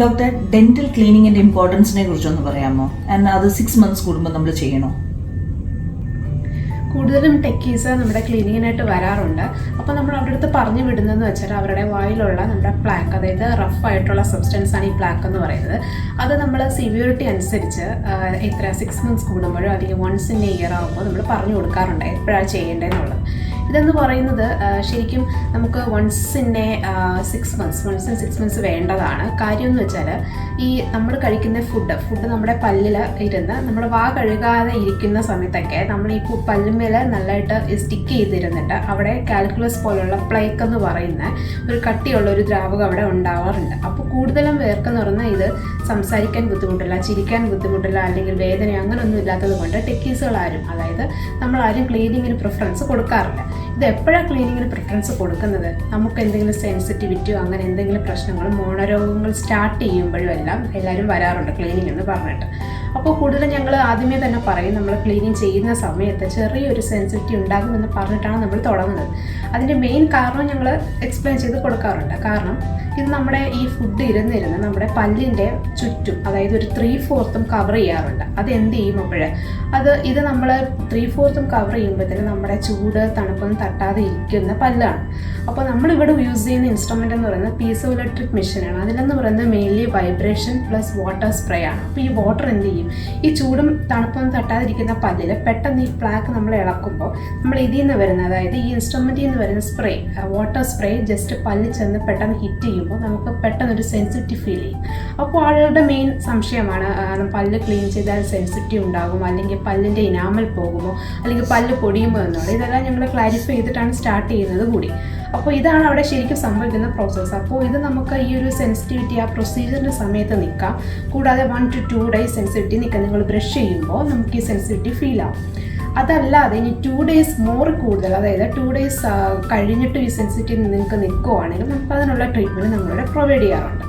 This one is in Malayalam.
ഡോക്ടർ ഡെന്റൽ ക്ലീനിങ്ങിന്റെ ഇമ്പോർട്ടൻസിനെ കുറിച്ചൊന്ന് പറയാമോ? ആൻഡ് അത് സിക്സ് മന്ത്സ് കൂടുമ്പോൾ നമ്മൾ ചെയ്യണോ? കൂടുതലും ടെക്കീസ് നമ്മുടെ ക്ലീനിങ്ങിനായിട്ട് വരാറുണ്ട്. അപ്പോൾ നമ്മൾ അവരുടെ അടുത്ത് പറഞ്ഞു വിടുന്നതെന്ന് വെച്ചാൽ അവരുടെ വായിലുള്ള നമ്മുടെ പ്ലാക്ക് അതായത് റഫ് ആയിട്ടുള്ള സബ്സ്റ്റൻസ് ആണ് ഈ പ്ലാക്ക് എന്ന് പറയുന്നത്. അത് നമ്മൾ സിവിയറിറ്റി അനുസരിച്ച് എത്ര സിക്സ് മന്ത്സ് കൂടുമ്പോഴോ അല്ലെങ്കിൽ വൺസ് ഇൻ എ ഇയർ ആകുമ്പോൾ നമ്മൾ പറഞ്ഞു കൊടുക്കാറുണ്ട്. എപ്പോഴാണ് ചെയ്യേണ്ടതെന്നുള്ളത്. ഇതെന്ന് പറയുന്നത് ശരിക്കും നമുക്ക് once in six months once in six months വേണ്ടതാണ്. കാര്യം എന്ന് വെച്ചാൽ ഈ നമ്മൾ കഴിക്കുന്ന ഫുഡ് ഫുഡ് നമ്മുടെ പല്ലിൽ ഇരുന്ന് നമ്മൾ വാ കഴുകാതെ ഇരിക്കുന്ന സമയത്തൊക്കെ നമ്മൾ ഈ പല്ലുമേൽ നല്ലതായിട്ട് സ്റ്റിക്ക് ചെയ്തിരുന്നിട്ട് അവിടെ കാൽക്കുലസ് പോലുള്ള പ്ലേക്ക് എന്ന് പറയുന്ന ഒരു കട്ടിയുള്ള ഒരു ദ്രാവകം അവിടെ ഉണ്ടാവാറുണ്ട്. അപ്പോൾ കൂടുതലും പേർക്കെന്ന് പറഞ്ഞാൽ ഇത് സംസാരിക്കാൻ ബുദ്ധിമുട്ടില്ല ചിരിക്കാൻ ബുദ്ധിമുട്ടില്ല അല്ലെങ്കിൽ വേദന അങ്ങനെയൊന്നും ഇല്ലാത്തത് കൊണ്ട് ടെക്കീസുകൾ ആരും അതായത് നമ്മൾ ആരും ക്ലീനിങ്ങിന് പ്രിഫറൻസ് കൊടുക്കാറില്ല. ഇത് എപ്പോഴാണ് ക്ലീനിങ്ങിന് പ്രിഫറൻസ് കൊടുക്കുന്നത്? നമുക്ക് എന്തെങ്കിലും സെൻസിറ്റിവിറ്റിയോ അങ്ങനെ എന്തെങ്കിലും പ്രശ്നങ്ങളോ മോണരോഗങ്ങൾ സ്റ്റാർട്ട് ചെയ്യുമ്പോഴും എല്ലാം എല്ലാവരും വരാറുണ്ട് ക്ലീനിങ് എന്ന് പറഞ്ഞിട്ട്. അപ്പോൾ കൂടുതലും ഞങ്ങൾ ആദ്യമേ തന്നെ പറയും നമ്മൾ ക്ലീനിങ് ചെയ്യുന്ന സമയത്ത് ചെറിയൊരു സെൻസിറ്റിവിറ്റി ഉണ്ടാകുമെന്ന് പറഞ്ഞിട്ടാണ് നമ്മൾ തുടങ്ങുന്നത്. അതിന്റെ മെയിൻ കാരണം ഞങ്ങൾ എക്സ്പ്ലെയിൻ ചെയ്ത് കൊടുക്കാറുണ്ട്. കാരണം ഇത് നമ്മുടെ ഈ ഫുഡ് ഇരുന്നിരുന്ന് നമ്മുടെ പല്ലിന്റെ ചുറ്റും അതായത് ഒരു ത്രീ ഫോർത്തും കവർ ചെയ്യാറുണ്ട്. അത് എന്ത് ചെയ്യും അത് ഇത് നമ്മൾ ത്രീ ഫോർത്തും കവർ ചെയ്യുമ്പോഴത്തേന് നമ്മുടെ ചൂട് തണുപ്പൊന്നും തട്ടാതെ ഇരിക്കുന്ന പല്ലാണ്. അപ്പോൾ നമ്മളിവിടെ യൂസ് ചെയ്യുന്ന ഇൻസ്ട്രുമെന്റ് എന്ന് പറയുന്നത് പീസോ ഇലക്ട്രിക് മെഷീനാണ് അതിലെന്ന് പറയുന്നത് mainly vibration plus water spray ആണ്. അപ്പോൾ ഈ വാട്ടർ എന്ത് ചെയ്യും? ഈ ചൂടും തണുപ്പൊന്നും തട്ടാതിരിക്കുന്ന പല്ലിൽ പെട്ടെന്ന് ഈ പ്ലാക്ക് നമ്മൾ ഇളക്കുമ്പോൾ നമ്മൾ ഇതിൽ നിന്ന് വരുന്ന അതായത് ഈ ഇൻസ്ട്രുമെന്റിൽ നിന്ന് വരുന്ന സ്പ്രേ വാട്ടർ സ്പ്രേ ജസ്റ്റ് പല്ലിൽ ചെന്ന് പെട്ടെന്ന് ഹിറ്റ് ചെയ്യുമ്പോൾ നമുക്ക് പെട്ടെന്ന് ഒരു സെൻസിറ്റീവ് ഫീൽ ചെയ്യും. അപ്പോൾ ആളുകളുടെ മെയിൻ സംശയമാണ് പല്ല് ക്ലീൻ ചെയ്താൽ സെൻസിറ്റീവ് ഉണ്ടാകും അല്ലെങ്കിൽ പല്ലിന്റെ ഇനാമൽ പോകുമോ? അല്ലെങ്കിൽ പല്ല് പൊടിയുമോ എന്നുള്ളത് ഇതെല്ലാം ഞങ്ങൾ ക്ലാരിഫൈ ചെയ്തിട്ടാണ് സ്റ്റാർട്ട് ചെയ്യുന്നത് കൂടി. അപ്പോൾ ഇതാണ് അവിടെ ശരിക്കും സംഭവിക്കുന്ന പ്രോസസ്സ് അപ്പോൾ ഇത് നമുക്ക് ഈ ഒരു സെൻസിറ്റിവിറ്റി ആ പ്രൊസീജിയറിന്റെ സമയത്ത് നിൽക്കാം. കൂടാതെ one to two days sensitivity നിൽക്കാം. നിങ്ങൾ ബ്രഷ് ചെയ്യുമ്പോൾ നമുക്ക് ഈ സെൻസിറ്റിവിറ്റി ഫീൽ ആവും. അതല്ലാതെ ഇനി ടു ഡേയ്സ് മോർ കൂടുതൽ അതായത് ടു ഡേയ്സ് കഴിഞ്ഞിട്ട് ഈ സെൻസിറ്റിവ് നിങ്ങൾക്ക് നിൽക്കുവാണെങ്കിൽ നമുക്ക് അതിനുള്ള ട്രീറ്റ്മെന്റ് നമ്മളിവിടെ പ്രൊവൈഡ് ചെയ്യാറുണ്ട്.